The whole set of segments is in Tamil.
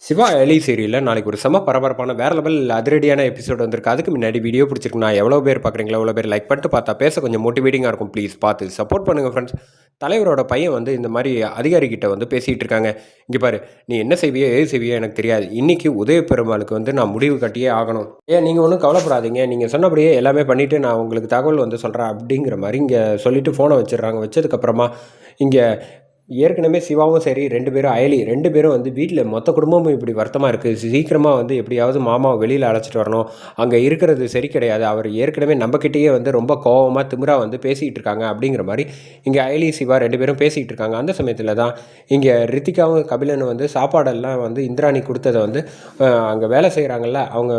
சிவா எலி சீரியலில் நாளைக்கு ஒரு செம பரபரப்பான வேற லெவல் அதிரடியான எபிசோட் வந்திருக்கு. அதுக்கு முன்னாடி வீடியோ பிடிச்சிருக்கு நான் எவ்வளோ பேர் பார்க்குறீங்களா எவ்வளோ பேர் லைக் பண்ணிட்டு பார்த்தா பேச கொஞ்சம் மோட்டிவேட்டிங்காக இருக்கும். ப்ளீஸ் பார்த்து சப்போர்ட் பண்ணுங்கள் ஃப்ரெண்ட்ஸ் தலைவரோட பையன் வந்து இந்த மாதிரி அதிகாரிகிட்ட வந்து பேசிகிட்டு இருக்காங்க. இங்கே பாரு நீ என்ன செய்வியோ ஏது செய்வியோ எனக்கு தெரியாது. இன்றைக்கி உதய பெருமாளுக்கு வந்து நான் முடிவு கட்டியே ஆகணும். ஏன் நீங்கள் ஒன்றும் கவலைப்படாதீங்க. நீங்கள் சொன்னபடியே எல்லாமே பண்ணிவிட்டு நான் உங்களுக்கு தகவல் வந்து சொல்கிறேன் அப்படிங்கிற மாதிரி இங்கே சொல்லிவிட்டு ஃபோனை வச்சிடுறாங்க. வச்சதுக்கப்புறமா இங்கே ஏற்கனவே சிவாவும் சரி ரெண்டு பேரும் அயலி ரெண்டு பேரும் வந்து வீட்டில் மொத்த குடும்பமும் இப்படி வருத்தமாக இருக்குது சீக்கிரமாக வந்து எப்படியாவது மாமாவை வெளியில் அழைச்சிட்டு வரணும். அங்கே இருக்கிறது சரி கிடையாது. அவர் ஏற்கனவே நம்மக்கிட்டேயே வந்து ரொம்ப கோவமாக திமிரா வந்து பேசிகிட்டு இருக்காங்க அப்படிங்கிற மாதிரி இங்கே அயலி சிவா ரெண்டு பேரும் பேசிகிட்டு இருக்காங்க. அந்த சமயத்தில் தான் இங்கே ரித்திகாவும் கபிலனும் வந்து சாப்பாடெல்லாம் வந்து இந்திராணி கொடுத்ததை வந்து அங்கே வேலை செய்கிறாங்கல்ல அவங்க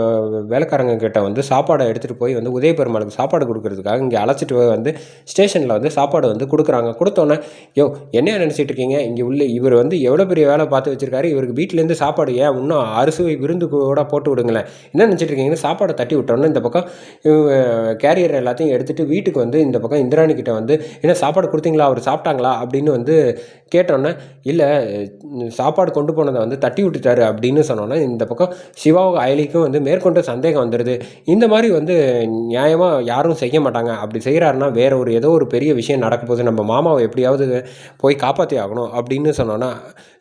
வேலைக்காரங்க கிட்ட வந்து சாப்பாடை எடுத்துகிட்டு போய் வந்து உதய பெருமாளுக்கு சாப்பாடு கொடுக்குறதுக்காக இங்கே அழைச்சிட்டு வந்து ஸ்டேஷனில் வந்து சாப்பாடு வந்து கொடுக்குறாங்க. கொடுத்தோன்னே யோ என்ன பேசிகிட்டு இருக்கீங்க இங்கே உள்ள இவர் வந்து எவ்வளோ பெரிய வேலை பார்த்து வச்சிருக்காரு. இவருக்கு வீட்டிலேருந்து சாப்பாடு ஏன் இன்னும் அரிசி விருந்து கூட போட்டு விடுங்களேன். என்ன நினச்சிட்டு இருக்கீங்கன்னு சாப்பாடை தட்டி விட்டோன்னே இந்த பக்கம் கேரியர் எல்லாத்தையும் எடுத்துகிட்டு வீட்டுக்கு வந்து இந்த பக்கம் இந்திராணி கிட்ட வந்து என்ன சாப்பாடு கொடுத்தீங்களா? அவர் சாப்பிட்டாங்களா? அப்படின்னு வந்து கேட்டோன்னே இல்லை சாப்பாடு கொண்டு போனதை வந்து தட்டி விட்டுட்டாரு. அப்படின்னு சொன்னோன்னே இந்த பக்கம் சிவாவும் அயலிக்கும் வந்து மேற்கொண்டு சந்தேகம் வந்துடுது இந்த மாதிரி வந்து நியாயமாக யாரும் செய்ய மாட்டாங்க. அப்படி செய்கிறாருன்னா வேற ஒரு ஏதோ ஒரு பெரிய விஷயம் நடக்க போகுது. நம்ம மாமாவை எப்படியாவது போய் காப்பாற்றி ஆகணும் அப்படின்னு சொன்னோன்னா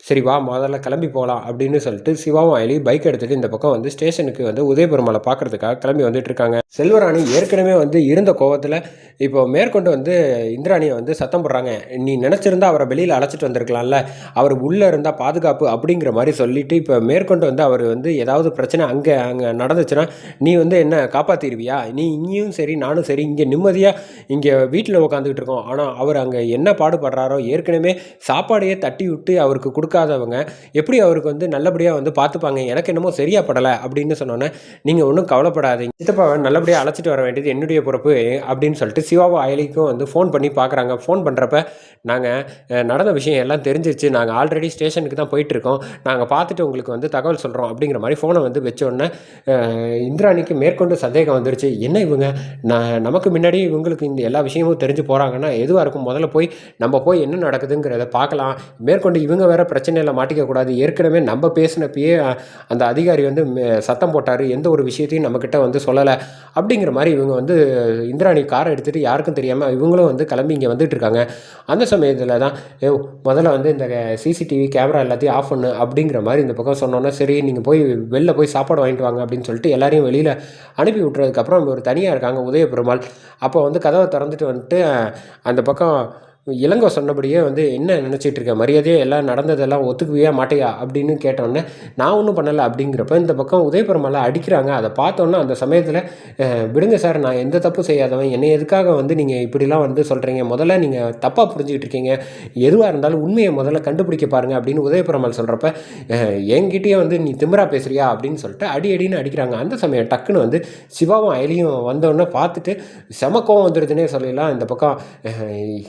சரி வா முதல்ல கிளம்பி போகலாம் அப்படின்னு சொல்லிட்டு சிவாவும் அயலி பைக் எடுத்துகிட்டு இந்த பக்கம் வந்து ஸ்டேஷனுக்கு வந்து உதயபெருமாளை பார்க்குறதுக்காக கிளம்பி வந்துட்டு இருக்காங்க செல்வராணி ஏற்கனவே வந்து இருந்த கோவத்தில் இப்போ மேற்கொண்டு வந்து இந்திராணியை வந்து சத்தம் போடுறாங்க. நீ நினச்சிருந்தா அவரை வெளியில் அழைச்சிட்டு வந்திருக்கலாம்ல. அவர் உள்ளே இருந்தால் பாதுகாப்பு அப்படிங்கிற மாதிரி சொல்லிட்டு இப்போ மேற்கொண்டு வந்து அவர் வந்து ஏதாவது பிரச்சனை அங்கே அங்கே நடந்துச்சுன்னா நீ வந்து என்ன காப்பாற்றிடுவியா நீ இங்கேயும் சரி நானும் சரி இங்கே நிம்மதியாக இங்கே வீட்டில் உட்காந்துக்கிட்டு இருக்கோம். ஆனால் அவர் அங்கே என்ன பாடுபடுறாரோ ஏற்கனவே சாப்பாடையே தட்டி விட்டு அவருக்கு கொடுக்காதவங்க எப்படி அவருக்கு வந்து நல்லபடியாக வந்து பார்த்துப்பாங்க? எனக்கு என்னமோ சரியா படலை அப்படின்னு சொன்னோன்னே நீங்கள் ஒன்றும் கவலைப்படாதீங்க. சித்தப்பாவை நல்லபடியாக அழைச்சிட்டு வர வேண்டியது என்னுடைய பொறுப்பு அப்படின்னு சொல்லிட்டு சிவாவும் அயலிக்கும் வந்து ஃபோன் பண்ணி பார்க்குறாங்க. ஃபோன் பண்ணுறப்ப நாங்கள் நடந்த விஷயம் எல்லாம் தெரிஞ்சிருச்சு. நாங்கள் ஆல்ரெடி ஸ்டேஷனுக்கு தான் போயிட்டுருக்கோம். நாங்கள் பார்த்துட்டு உங்களுக்கு வந்து தகவல் சொல்கிறோம் அப்படிங்கிற மாதிரி ஃபோனை வந்து வச்சோடனே இந்திராணிக்கு மேற்கொண்டு சந்தேகம் வந்துருச்சு. என்ன இவங்க? நான் நமக்கு முன்னாடி இவங்களுக்கு இந்த எல்லா விஷயமும் தெரிஞ்சு போகிறாங்கன்னா எதுவாக இருக்கும்? முதல்ல போய் நம்ம போய் என்ன நடக்குதுங்கிறத பார்க்கலாம். மேற்கொண்டு இவங்க வேறு பிரச்சனையில் மாட்டிக்கக்கூடாது ஏற்கனவே நம்ம பேசினப்பயே அந்த அதிகாரி வந்து மே- சத்தம் போட்டார். எந்த ஒரு விஷயத்தையும் நம்மக்கிட்ட வந்து சொல்லலை. அப்படிங்கிற மாதிரி இவங்க வந்து இந்திராணி காரை எடுத்துகிட்டு யாருக்கும் தெரியாமல் இவங்களும் வந்து கிளம்பி இங்கே வந்துட்டு இருக்காங்க. அந்த சமயத்தில் தான் ஏ முதல்ல வந்து இந்த சிசிடிவி கேமரா எல்லாத்தையும் ஆஃப் பண்ணு. அப்படிங்கிற மாதிரி இந்த பக்கம் சொன்னோன்னே சரி நீங்கள் போய் வெளில போய் சாப்பாடு வாங்கிட்டு வாங்க. அப்படின்னு சொல்லிட்டு எல்லாரையும் வெளியில் அனுப்பி விட்டுறதுக்கப்புறம் ஒரு தனியாக இருக்காங்க உதய பெருமாள் அப்போ வந்து கதவை திறந்துட்டு வந்துட்டு அந்த பக்கம் இளங்கோ சொன்னபடியே வந்து என்ன நினச்சிட்டு இருக்க? மரியாதையே எல்லாம் நடந்ததெல்லாம் ஒத்துக்குவியா மாட்டையா? அப்படின்னு கேட்டோன்னே நான் ஒன்றும் பண்ணலை அப்படிங்கிறப்ப இந்த பக்கம் உதயபெருமாளை அடிக்கிறாங்க. அதை பார்த்தோன்னே அந்த சமயத்தில் விடுங்க சார் நான் எந்த தப்பு செய்யாதவன். என்னை எதுக்காக வந்து நீங்கள் இப்படிலாம் வந்து சொல்கிறீங்க முதல்ல நீங்கள் தப்பாக புரிஞ்சுக்கிட்டு இருக்கீங்க. எதுவாக இருந்தாலும் உண்மையை முதல்ல கண்டுபிடிக்க பாருங்க அப்படின்னு உதயபெருமாள் சொல்கிறப்ப என்கிட்டயே வந்து நீ திமிரா பேசுறியா? அப்படின்னு சொல்லிட்டு அடி அடின்னு அடிக்கிறாங்க. அந்த சமயம் டக்குன்னு வந்து சிவாவும் அயலியும் வந்தோடனே பார்த்துட்டு செம கோவம் வந்துடுதுன்னே சொல்லலாம். இந்த பக்கம்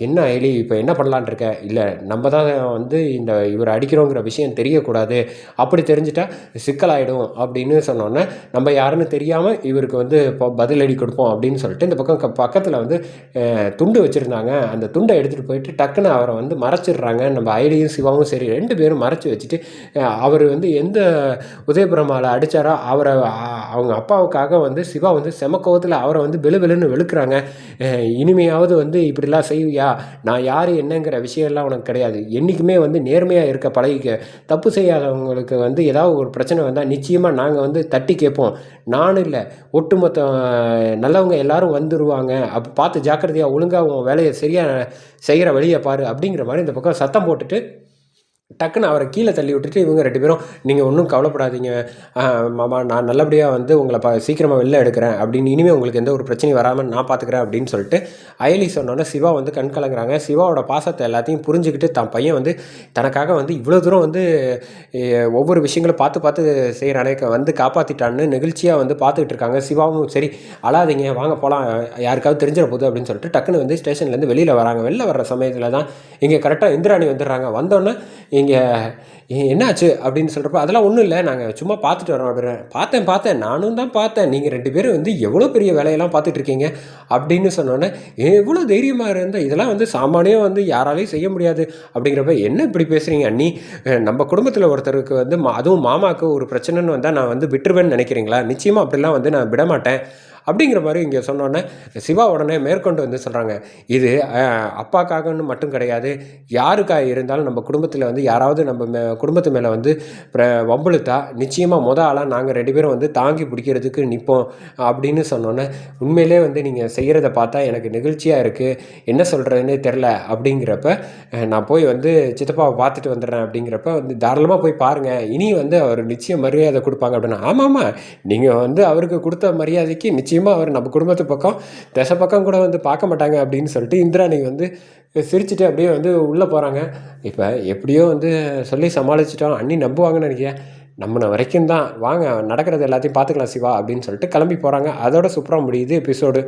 என்ன அயலி? இப்போ என்ன பண்ணலான்னு இருக்க? இல்லை நம்ம தான் வந்து இந்த இவர் அடிக்கிறோங்கிற விஷயம் தெரியக்கூடாது. அப்படி தெரிஞ்சிட்டா சிக்கலாயிடும் அப்படின்னு சொன்னோன்னே நம்ம யாருன்னு தெரியாமல் இவருக்கு வந்து இப்போ பதிலடி கொடுப்போம் அப்படின்னு சொல்லிட்டு இந்த பக்கம் பக்கத்தில் வந்து துண்டு வச்சுருந்தாங்க. அந்த துண்டை எடுத்துகிட்டு போயிட்டு டக்குன்னு அவரை வந்து மறைச்சிடுறாங்க. நம்ம ஐடியும் சிவாவும் சரி ரெண்டு பேரும் மறைச்சி வச்சுட்டு அவர் வந்து எந்த உதயபுரமால அடித்தாரோ அவரை அவங்க அப்பாவுக்காக வந்து சிவா வந்து செமக்கோவத்தில் அவரை வந்து வெளு வெளுன்னு வெளுக்கிறாங்க. இனிமையாவது வந்து இப்படிலாம் செய்வியா? நான் யார் என்னங்கிற விஷயம்லாம் உனக்கு கிடையாது. என்றைக்குமே வந்து நேர்மையாக இருக்க பழகிக்க தப்பு செய்யாதவங்களுக்கு வந்து ஏதாவது ஒரு பிரச்சனை வந்தால் நிச்சயமாக நாங்கள் வந்து தட்டி கேட்போம். நானும் இல்லை. ஒட்டுமொத்த நல்லவங்க எல்லாரும் வந்துடுவாங்க அப்போ பார்த்து ஜாக்கிரதையாக ஒழுங்காக உன் வேலையை சரியாக செய்கிற வழியை பாரு அப்படிங்கிற மாதிரி இந்த பக்கம் சத்தம் போட்டுட்டு டக்குன்னு அவரை கீழே தள்ளி விட்டுட்டு இவங்க ரெண்டு பேரும் நீங்கள் ஒன்றும் கவலைப்படாதீங்க. மாமா நான் நல்லபடியாக வந்து உங்களை ப சீக்கிரமாக வெளில எடுக்கிறேன். அப்படின்னு இனிமேல் உங்களுக்கு எந்த ஒரு பிரச்சனையும் வராமல் நான் பார்த்துக்கிறேன் அப்படின்னு சொல்லிட்டு அயலி சொன்னோன்னே சிவா வந்து கண் கலங்குறாங்க. சிவாவோட பாசத்தை எல்லாத்தையும் புரிஞ்சுக்கிட்டு தான் பையன் வந்து தனக்காக வந்து இவ்வளோ தூரம் வந்து ஒவ்வொரு விஷயங்களும் பார்த்து பார்த்து செய்கிறானே வந்து காப்பாற்றிட்டான்னு நெகிழ்ச்சியாக வந்து பார்த்துக்கிட்டு இருக்காங்க. சிவாவும் சரி அழாதீங்க வாங்க போகலாம் யாருக்காவது தெரிஞ்சிட போகுது அப்படின்னு சொல்லிட்டு டக்குன்னு வந்து ஸ்டேஷன்லேருந்து வெளியில் வராங்க. வெளில வர்ற சமயத்தில் தான் இங்கே கரெக்டாக இந்திராணி வந்துடுறாங்க. வந்தோடனே இங்கே என்னாச்சு அப்படின்னு சொல்கிறப்ப அதெல்லாம் ஒன்றும் இல்லை. நாங்கள் சும்மா பார்த்துட்டு வரோம் அப்படின்னு பார்த்தேன் பார்த்தேன். நானும் தான் பார்த்தேன். நீங்கள் ரெண்டு பேரும் வந்து எவ்வளோ பெரிய வேலையெல்லாம் பார்த்துட்டு இருக்கீங்க அப்படின்னு சொன்னோன்னே எவ்வளோ தைரியமாக இருந்தால் இதெல்லாம் வந்து சாமானியம் வந்து யாராலையும் செய்ய முடியாது அப்படிங்கிறப்ப என்ன இப்படி பேசுகிறீங்க அண்ணி நம்ம குடும்பத்தில் ஒருத்தருக்கு வந்து மா- அதுவும் மாமாவுக்கு ஒரு பிரச்சனைன்னு வந்தால் நான் வந்து விட்டுருவேன்னு நினைக்கிறீங்களா? நிச்சயமாக அப்படிலாம் வந்து நான் விட மாட்டேன் அப்படிங்கிற மாதிரி இங்கே சொன்னோன்னே சிவா உடனே மேற்கொண்டு வந்து சொல்கிறாங்க இது அப்பாக்காகன்னு மட்டும் கிடையாது யாருக்காக இருந்தாலும் நம்ம குடும்பத்தில் வந்து யாராவது நம்ம மே குடும்பத்து மேலே வந்து வம்புழுத்தா நிச்சயமாக முத ஆளாக நாங்கள் ரெண்டு பேரும் வந்து தாங்கி பிடிக்கிறதுக்கு நிற்போம் அப்படின்னு சொன்னோன்னே உண்மையிலே வந்து நீங்கள் செய்கிறத பார்த்தா எனக்கு நெகிழ்ச்சியாக இருக்குது என்ன சொல்கிறதுனே தெரில அப்படிங்கிறப்ப நான் போய் வந்து சித்தப்பாவை பார்த்துட்டு வந்துடுறேன் அப்படிங்கிறப்ப வந்து தாராளமாக போய் பாருங்கள் இனி வந்து அவர் நிச்சயம் மரியாதை கொடுப்பாங்க அப்படின்னா ஆமாம்மா நீங்கள் வந்து அவருக்கு கொடுத்த மரியாதைக்கு நிச்சயம் நிச்சயமாக அவர் நம்ம குடும்பத்து பக்கம் தசை பக்கம் கூட வந்து பார்க்க மாட்டாங்க அப்படின்னு சொல்லிட்டு இந்திராணி வந்து சிரிச்சுட்டு அப்படியே வந்து உள்ளே போகிறாங்க இப்போ எப்படியோ வந்து சொல்லி சமாளிச்சிட்டோம். அண்ணி நம்புவாங்கன்னு நினைக்கிறேன் நம்மளை வரைக்கும் தான். வாங்க நடக்கிறது எல்லாத்தையும் பார்த்துக்கலாம் சிவா அப்படின்னு சொல்லிட்டு கிளம்பி போகிறாங்க அதோட சூப்பராக முடியுது எபிசோடு.